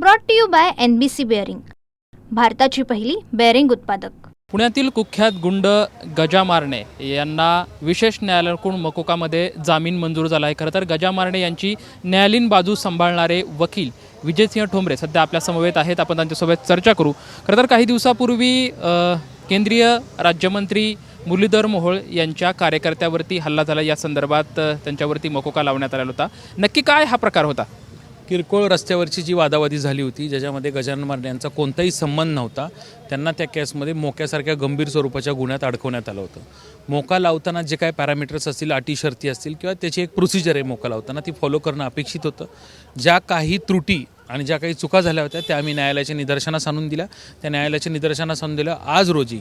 Brought to you by N B C bearing भारताची पहिली bearing उत्पादक. पुण्यातील कुख्यात गुंड गजा मारणे यांना विशेष न्यायालयाकडून मकोकामध्ये जामीन मंजूर झाला आहे खरं तर गजा मारणे यांची न्यायालयीन बाजू सांभाळणारे वकील विजयसिंह ठोंबरे सध्या आपल्या समवेत आहेत. आपण त्यांच्यासोबत चर्चा करू. खरं तर काही दिवसापूर्वी केंद्रीय राज्यमंत्री मुरलीधर मोहोळ यांच्या कार्यकर्त्यावरती हल्ला झाला. या संदर्भात त्यांच्यावरती मकोका लावण्यात आलेला होता. नक्की काय हा प्रकार होता? किरकोळ रस्त्यावरची जी वादावादी झाली होती ज्याच्यामध्ये गजानन मारणे यांचा कोणताही संबंध नव्हता त्यांना त्या केसमध्ये मोक्यासारख्या गंभीर स्वरूपाच्या गुन्ह्यात अडकवण्यात आलं होतं. मोका लावताना जे काय पॅरामीटर्स असतील अटी शर्ती असतील किंवा त्याची एक प्रोसिजर आहे मोका लावताना ती फॉलो करणं अपेक्षित होतं. ज्या काही त्रुटी आणि ज्या काही चुका झाल्या होत्या त्या आम्ही न्यायालयाच्या निदर्शनास आणून दिल्या. त्या न्यायालयाच्या निदर्शनास आणून दिल्या. आज रोजी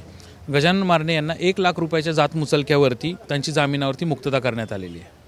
गजानन मारणे यांना एक लाख रुपयाच्या जात मुचलक्यावरती त्यांची जामिनावरती मुक्तता करण्यात आलेली आहे.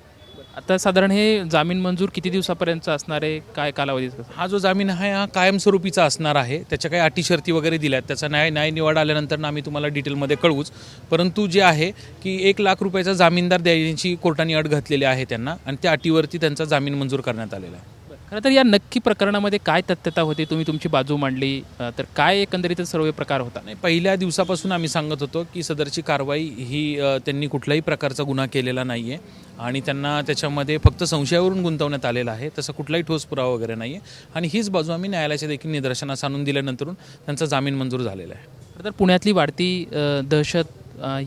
आता साधारण हे जामीन मंजूर किती दिवसापर्यंत असणार आहे? काय कालावधी हा जो जामीन आहे हा कायमस्वरूपीचा असणार आहे. त्याच्या काही अटी शर्ती वगैरे दिल्यात. त्याचा न्याय न्याय निवाड आल्यानंतर आम्ही तुम्हाला डिटेलमध्ये कळवूच. परंतु जे आहे की एक लाख रुपयाचा जामीनदार द्यायची कोर्टाने अट घातलेली आहे त्यांना आणि त्या अटीवरती त्यांचा जामीन मंजूर करण्यात आलेला आहे. खरं तर या नक्की प्रकरणामध्ये काय तथ्यता होती? तुम्ही तुमची बाजू मांडली. अ, तर काय एकंदरीत सर्व प्रकार होता? नाही पहिल्या दिवसापासून आम्ही सांगत होतो की सदरची कारवाई ही अ, त्यांनी कुठल्याही प्रकारचा गुन्हा केलेला नाही आहे आणि त्यांना त्याच्यामध्ये फक्त संशयावरून गुंतवण्यात आलेला आहे तसं कुठलाही ठोस पुरावा वगैरे नाही आहे आणि हीच बाजू आम्ही न्यायालयाच्या देखील निदर्शनास आणून दिल्यानंतरून त्यांचा जामीन मंजूर झालेला आहे. खरं तर पुण्यातली वाढती अ, दहशत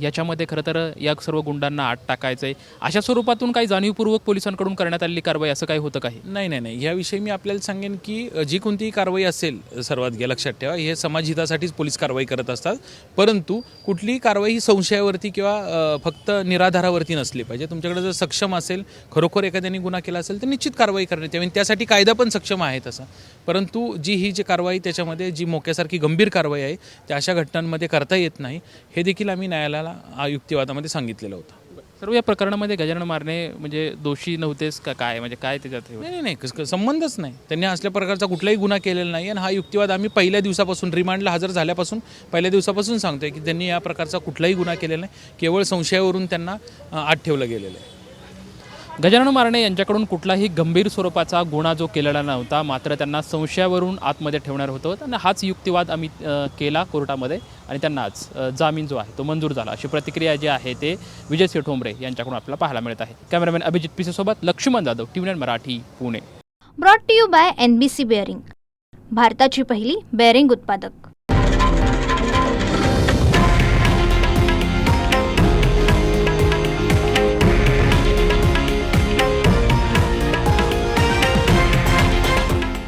याच्यामध्ये खरं तर या सर्व गुंडांना आत टाकायचं आहे अशा स्वरूपातून काही जाणीवपूर्वक पोलिसांकडून करण्यात आलेली कारवाई असं काही होतं काही नाही नाही नाही. याविषयी मी आपल्याला सांगेन की जी कोणतीही कारवाई असेल सर्वात घ्या लक्षात ठेवा. हे समाजहितासाठीच पोलीस कारवाई करत असतात. परंतु कुठलीही कारवाई ही संशयावरती किंवा फक्त निराधारावरती नसली पाहिजे. तुमच्याकडे जर सक्षम असेल खरोखर एखाद्याने गुन्हा केला असेल तर निश्चित कारवाई करण्यात यावी. त्यासाठी कायदा पण सक्षम आहे तसा. परंतु जी ही जी कारवाई त्याच्यामध्ये जी मोक्यासारखी गंभीर कारवाई आहे त्या अशा घटनांमध्ये करता येत नाही. हे देखील आम्ही न्यायालयाला आ, युक्तिवादामध्ये सांगितलेलं होतं. सर्व या प्रकरणामध्ये गजानन मारणे म्हणजे दोषी नव्हतेच का काय? म्हणजे काय त्याच्यात हे होतं? नाही नाही नाही. कस- संबंधच नाही. त्यांनी असल्या प्रकारचा कुठलाही गुन्हा केलेला नाही आणि हा युक्तिवाद आम्ही पहिल्या दिवसापासून रिमांडला हजर झाल्यापासून पहिल्या दिवसापासून सांगतोय की त्यांनी या प्रकारचा कुठलाही गुन्हा केलेला नाही. केवळ संशयावरून त्यांना अ, आत ठेवलं गेलेलं आहे. गजानन मारणे यांच्याकडून कुठलाही गंभीर स्वरूपाचा गुन्हा जो केलेला नव्हता मात्र त्यांना संशयावरून आतमध्ये ठेवणार होतं. त्यांना हाच युक्तिवाद आम्ही केला कोर्टामध्ये आणि त्यांना आज जामीन जो आहे तो मंजूर झाला. अशी प्रतिक्रिया जी आहे ते विजय सेठोंबरे यांच्याकडून आपल्याला पाहायला मिळत आहे. Cameraman Abhijit पिसेसोबत Laxman Jadhav T V Marathi Pune. Brought to you by N B C bearing. भारताची पहिली बेअरिंग उत्पादक.